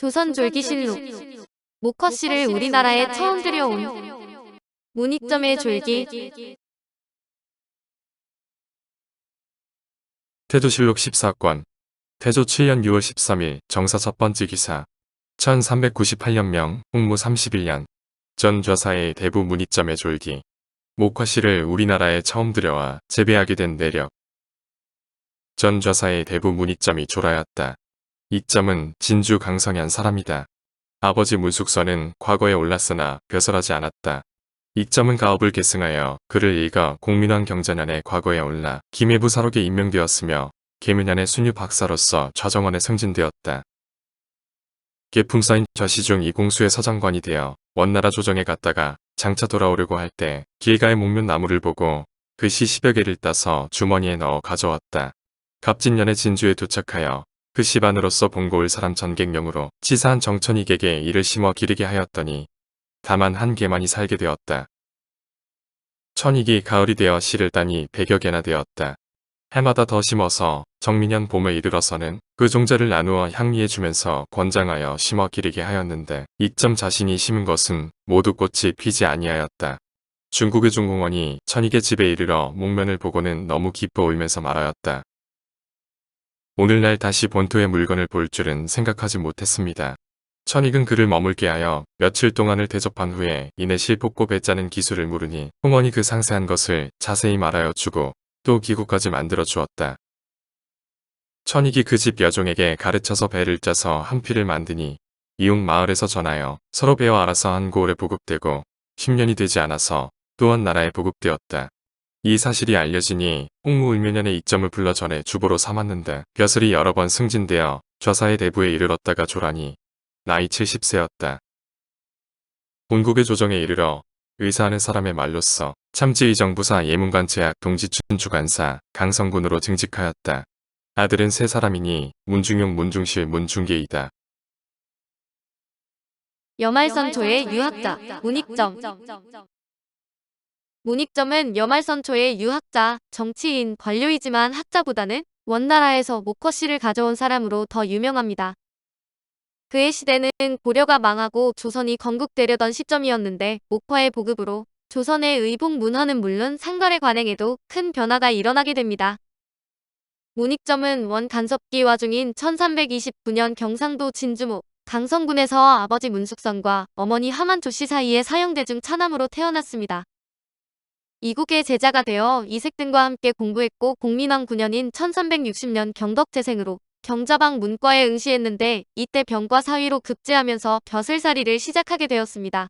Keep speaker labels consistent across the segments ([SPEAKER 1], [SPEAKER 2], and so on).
[SPEAKER 1] 조선졸기실록 모커씨를 우리나라에 처음 들여온 문익점의 졸기.
[SPEAKER 2] 태조실록 14권 태조 7년 6월 13일 정사 첫 번째 기사 1398년 명 홍무 31년 전 좌사의 대부 문익점의 졸기. 목화씨를 우리나라에 처음 들여와 재배하게 된 내력. 전 좌사의 대부 문익점이 졸하였다. 이점은 진주 강성현 사람이다. 아버지 문숙선은 과거에 올랐으나 벼슬하지 않았다. 이점은 가업을 계승하여 그를 읽어 공민왕 경전안에 과거에 올라 김해부 사록에 임명되었으며 계문안의 순유 박사로서 좌정원에 승진되었다. 계품사인 좌시중 이공수의 서장관이 되어 원나라 조정에 갔다가 장차 돌아오려고 할 때 길가에 목면 나무를 보고 그시 10여 개를 따서 주머니에 넣어 가져왔다. 갑진년에 진주에 도착하여 그 시반으로서 본고을 사람 전객령으로 치사한 정천익에게 이를 심어 기르게 하였더니 다만 한 개만이 살게 되었다. 천익이 가을이 되어 씨를 따니 백여 개나 되었다. 해마다 더 심어서 정민년 봄에 이르러서는 그 종자를 나누어 향리해 주면서 권장하여 심어 기르게 하였는데 이점 자신이 심은 것은 모두 꽃이 피지 아니하였다. 중국의 중공원이 천익의 집에 이르러 목면을 보고는 너무 기뻐 울면서 말하였다. 오늘날 다시 본토의 물건을 볼 줄은 생각하지 못했습니다. 천익은 그를 머물게 하여 며칠 동안을 대접한 후에 이내 실폭고 배짜는 기술을 물으니 홍원이 그 상세한 것을 자세히 말하여 주고 또 기구까지 만들어 주었다. 천익이 그 집 여종에게 가르쳐서 배를 짜서 한 피를 만드니 이웃 마을에서 전하여 서로 배워 알아서 한 고을에 보급되고 10년이 되지 않아서 또한 나라에 보급되었다. 이 사실이 알려지니 홍무 을면년의 이점을 불러 전해 주보로 삼았는데 벼슬이 여러 번 승진되어 좌사의 대부에 이르렀다가 조라니 나이 70세였다. 본국의 조정에 이르러 의사하는 사람의 말로써 참지의 정부사 예문관 제약 동지춘 주관사 강성군으로 증직하였다. 아들은 세 사람이니 문중용 문중실 문중계이다.
[SPEAKER 1] 여말선초의 유학자 문익점 문익점은 여말선초의 유학자, 정치인, 관료이지만 학자보다는 원나라에서 모커씨를 가져온 사람으로 더 유명합니다. 그의 시대는 고려가 망하고 조선이 건국되려던 시점이었는데 목화의 보급으로 조선의 의복 문화는 물론 상거래 관행에도 큰 변화가 일어나게 됩니다. 문익점은 원 간섭기 와중인 1329년 경상도 진주목 강성군에서 아버지 문숙선과 어머니 하만조 씨 사이에 사형대 중 차남으로 태어났습니다. 이국의 제자가 되어 이색 등과 함께 공부했고 공민왕 9년인 1360년 경덕재생으로 경자방 문과에 응시했는데 이때 병과 사위로 급제하면서 벼슬살이를 시작하게 되었습니다.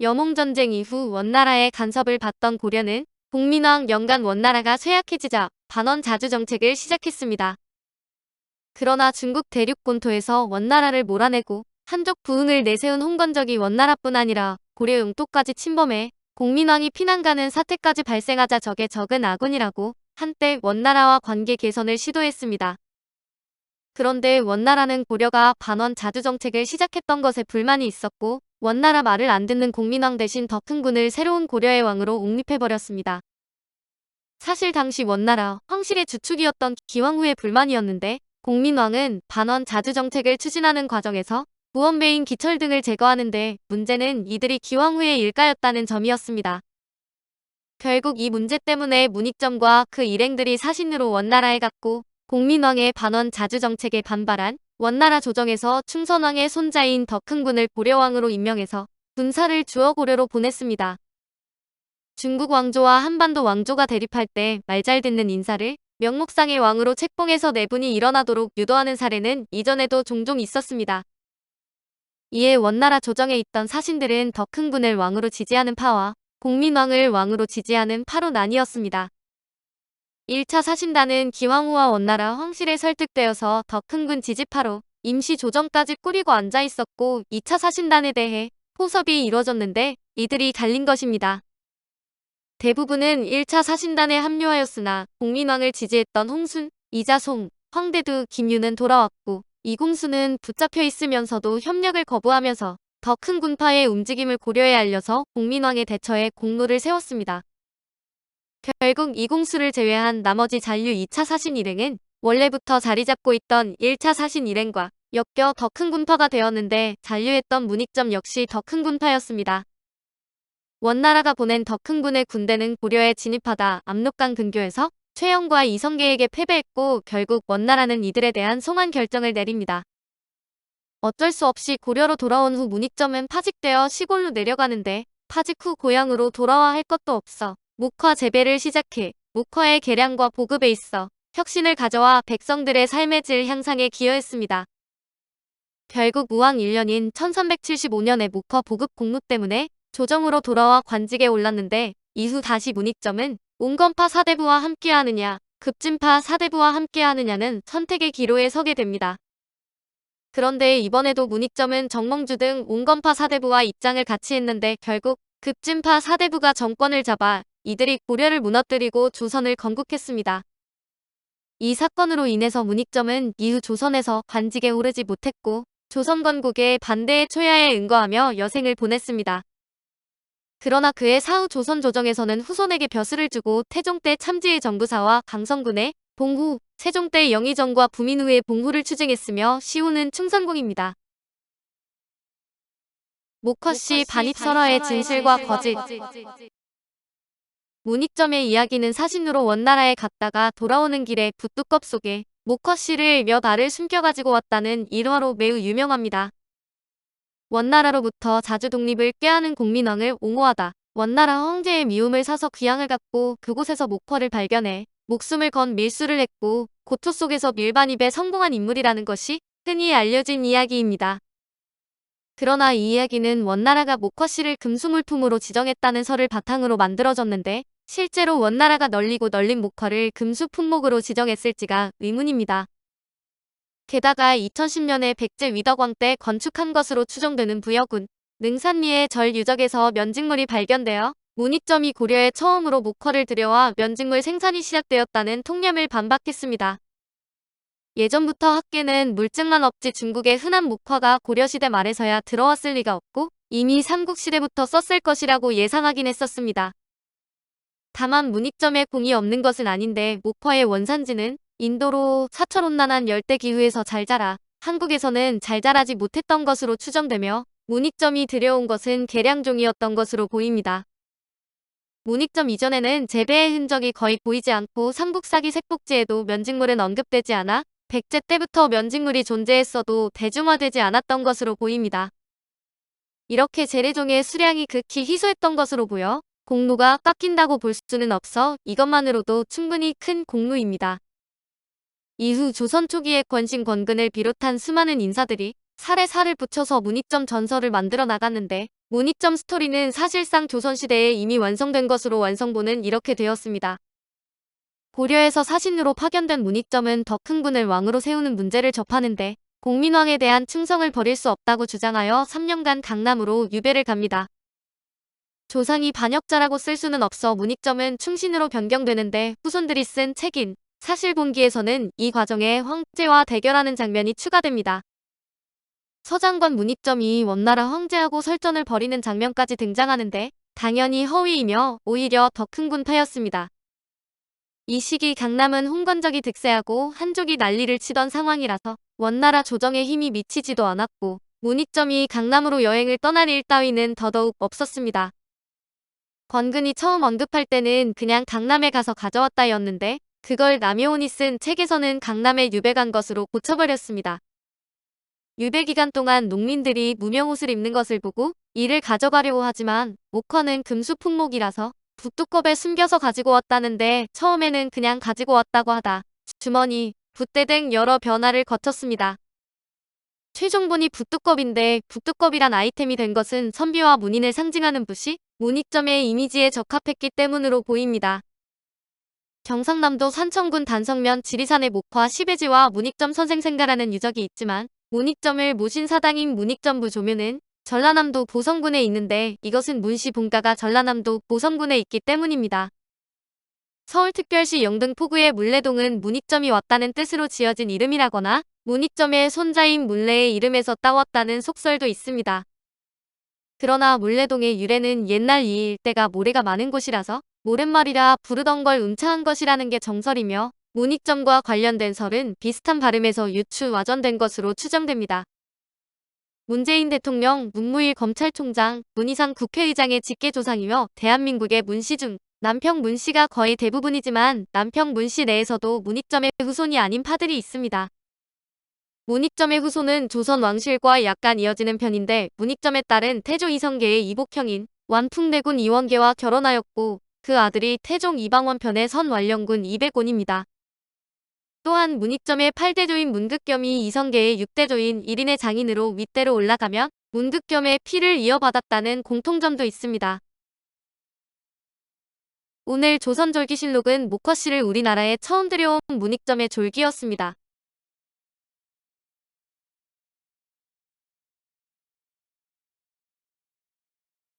[SPEAKER 1] 여몽전쟁 이후 원나라의 간섭을 받던 고려는 공민왕 연간 원나라가 쇠약해지자 반원 자주 정책을 시작했습니다. 그러나 중국 대륙 본토에서 원나라를 몰아내고 한족 부흥을 내세운 홍건적이 원나라뿐 아니라 고려 영토까지 침범해 공민왕이 피난가는 사태까지 발생하자 적의 적은 아군이라고 한때 원나라와 관계 개선을 시도했습니다. 그런데 원나라는 고려가 반원 자주 정책을 시작했던 것에 불만이 있었고 원나라 말을 안 듣는 공민왕 대신 더 큰 군을 새로운 고려의 왕으로 옹립해버렸습니다. 사실 당시 원나라 황실의 주축이었던 기왕후의 불만이었는데 공민왕은 반원 자주 정책을 추진하는 과정에서 부원배인 기철 등을 제거하는데 문제는 이들이 기왕후의 일가였다는 점이었습니다. 결국 이 문제 때문에 문익점과 그 일행들이 사신으로 원나라에 갔고 공민왕의 반원 자주 정책에 반발한 원나라 조정에서 충선왕의 손자인 더큰 군을 고려왕으로 임명해서 군사를 주어 고려로 보냈습니다. 중국 왕조와 한반도 왕조가 대립할 때 말 잘 듣는 인사를 명목상의 왕으로 책봉해서 내분이 일어나도록 유도하는 사례는 이전에도 종종 있었습니다. 이에 원나라 조정에 있던 사신들은 더 큰 군을 왕으로 지지하는 파와 공민왕을 왕으로 지지하는 파로 나뉘었습니다. 1차 사신단은 기왕후와 원나라 황실에 설득되어서 더 큰 군 지지파로 임시 조정까지 꾸리고 앉아 있었고 2차 사신단에 대해 포섭이 이뤄졌는데 이들이 갈린 것입니다. 대부분은 1차 사신단에 합류하였으나 공민왕을 지지했던 홍순, 이자송, 황대두, 김유는 돌아왔고 이공수는 붙잡혀 있으면서도 협력을 거부하면서 더 큰 군파의 움직임을 고려해 알려서 공민왕의 대처에 공로를 세웠습니다. 결국 이공수를 제외한 나머지 잔류 2차 사신 일행은 원래부터 자리 잡고 있던 1차 사신 일행과 엮여 더 큰 군파가 되었는데 잔류했던 문익점 역시 더 큰 군파였습니다. 원나라가 보낸 더 큰 군의 군대는 고려에 진입하다 압록강 근교에서 최영과 이성계에게 패배했고 결국 원나라는 이들에 대한 송환 결정을 내립니다. 어쩔 수 없이 고려로 돌아온 후 문익점은 파직되어 시골로 내려가는데 파직 후 고향으로 돌아와 할 것도 없어 목화 재배를 시작해 목화의 개량과 보급에 있어 혁신을 가져와 백성들의 삶의 질 향상에 기여했습니다. 결국 우왕 1년인 1375년에 목화 보급 공로 때문에 조정으로 돌아와 관직에 올랐는데 이후 다시 문익점은 온건파 사대부와 함께하느냐 급진파 사대부와 함께하느냐는 선택의 기로에 서게 됩니다. 그런데 이번에도 문익점은 정몽주 등 온건파 사대부와 입장을 같이 했는데 결국 급진파 사대부가 정권을 잡아 이들이 고려를 무너뜨리고 조선을 건국했습니다. 이 사건으로 인해서 문익점은 이후 조선에서 관직에 오르지 못했고 조선 건국의 반대의 초야에 응거하며 여생을 보냈습니다. 그러나 그의 사후 조선 조정에서는 후손에게 벼슬을 주고 태종 때 참지의 정부사와 강성군의 봉후, 세종 때 영의정과 부민후의 봉후를 추증했으며 시후는 충성공입니다. 목화씨 반입설화의 진실과 거짓 문익점의 이야기는 사신으로 원나라에 갔다가 돌아오는 길에 붓두껍 속에 목화씨를 몇 알을 숨겨가지고 왔다는 일화로 매우 유명합니다. 원나라로부터 자주 독립을 꾀하는 공민왕을 옹호하다 원나라 황제의 미움을 사서 귀향을 갔고 그곳에서 목화를 발견해 목숨을 건 밀수를 했고 고초 속에서 밀반입에 성공한 인물이라는 것이 흔히 알려진 이야기입니다. 그러나 이 이야기는 원나라가 목화씨를 금수물품으로 지정했다는 설을 바탕으로 만들어졌는데 실제로 원나라가 널리고 널린 목화를 금수 품목으로 지정했을지가 의문입니다. 게다가 2010년에 백제 위덕왕 때 건축한 것으로 추정되는 부여군 능산리의 절 유적에서 면직물이 발견되어 문익점이 고려에 처음으로 목화를 들여와 면직물 생산이 시작되었다는 통념을 반박했습니다. 예전부터 학계는 물증만 없지 중국의 흔한 목화가 고려시대 말에서야 들어왔을 리가 없고 이미 삼국시대부터 썼을 것이라고 예상하긴 했었습니다. 다만 문익점에 공이 없는 것은 아닌데 목화의 원산지는 인도로 사철온난한 열대 기후에서 잘 자라 한국에서는 잘 자라지 못했던 것으로 추정되며 문익점이 들여온 것은 계량종이었던 것으로 보입니다. 문익점 이전에는 재배의 흔적이 거의 보이지 않고 삼국사기 색복지에도 면직물은 언급되지 않아 백제 때부터 면직물이 존재했어도 대중화되지 않았던 것으로 보입니다. 이렇게 재래종의 수량이 극히 희소했던 것으로 보여 공로가 깎인다고 볼 수는 없어 이것만으로도 충분히 큰 공로입니다. 이후 조선 초기의 권신 권근을 비롯한 수많은 인사들이 살에 살을 붙여서 문익점 전설을 만들어 나갔는데 문익점 스토리는 사실상 조선시대에 이미 완성된 것으로 완성본은 이렇게 되었습니다. 고려에서 사신으로 파견된 문익점은 더 큰 군을 왕으로 세우는 문제를 접하는데 공민왕에 대한 충성을 버릴 수 없다고 주장하여 3년간 강남으로 유배를 갑니다. 조상이 반역자라고 쓸 수는 없어 문익점은 충신으로 변경되는데 후손들이 쓴 책인 사실본기에서는 이 과정에 황제와 대결하는 장면이 추가됩니다. 서장관 문익점이 원나라 황제하고 설전을 벌이는 장면까지 등장하는데 당연히 허위이며 오히려 더 큰 군파였습니다. 이 시기 강남은 홍건적이 득세하고 한족이 난리를 치던 상황이라서 원나라 조정에 힘이 미치지도 않았고 문익점이 강남으로 여행을 떠날 일 따위는 더더욱 없었습니다. 권근이 처음 언급할 때는 그냥 강남에 가서 가져왔다였는데 그걸 남효원이 쓴 책에서는 강남에 유배 간 것으로 고쳐버렸습니다. 유배 기간 동안 농민들이 무명 옷을 입는 것을 보고 이를 가져가려고 하지만 목화는 금수 품목이라서 붓두껍에 숨겨서 가지고 왔다는데 처음에는 그냥 가지고 왔다고 하다 주머니, 붓대 등 여러 변화를 거쳤습니다. 최종본이 붓두껍인데 붓두껍이란 아이템이 된 것은 선비와 문인을 상징하는 붓이 문익점의 이미지에 적합했기 때문으로 보입니다. 경상남도 산청군 단성면 지리산의 목화 시베지와 문익점 선생 생가라는 유적이 있지만 문익점을 모신 사당인 문익점부 조묘는 전라남도 보성군에 있는데 이것은 문씨 본가가 전라남도 보성군에 있기 때문입니다. 서울특별시 영등포구의 물레동은 문익점이 왔다는 뜻으로 지어진 이름이라거나 문익점의 손자인 물레의 이름에서 따왔다는 속설도 있습니다. 그러나 물레동의 유래는 옛날 이 일대가 모래가 많은 곳이라서 모랫말이라 부르던 걸 음차한 것이라는 게 정설이며 문익점과 관련된 설은 비슷한 발음에서 유추 와전된 것으로 추정됩니다. 문재인 대통령, 문무일 검찰총장, 문희상 국회의장의 직계조상이며 대한민국의 문씨 중 남평 문씨가 거의 대부분이지만 남평 문씨 내에서도 문익점의 후손이 아닌 파들이 있습니다. 문익점의 후손은 조선 왕실과 약간 이어지는 편인데 문익점의 딸은 태조 이성계의 이복형인 완풍대군 이원계와 결혼하였고 그 아들이 태종 이방원 편의 선완령군 이백곤입니다. 또한 문익점의 8대조인 문극겸이 이성계의 6대조인 일인의 장인으로 윗대로 올라가면 문극겸의 피를 이어받았다는 공통점도 있습니다. 오늘 조선졸기실록은 목화씨를 우리나라에 처음 들여온 문익점의 졸기였습니다.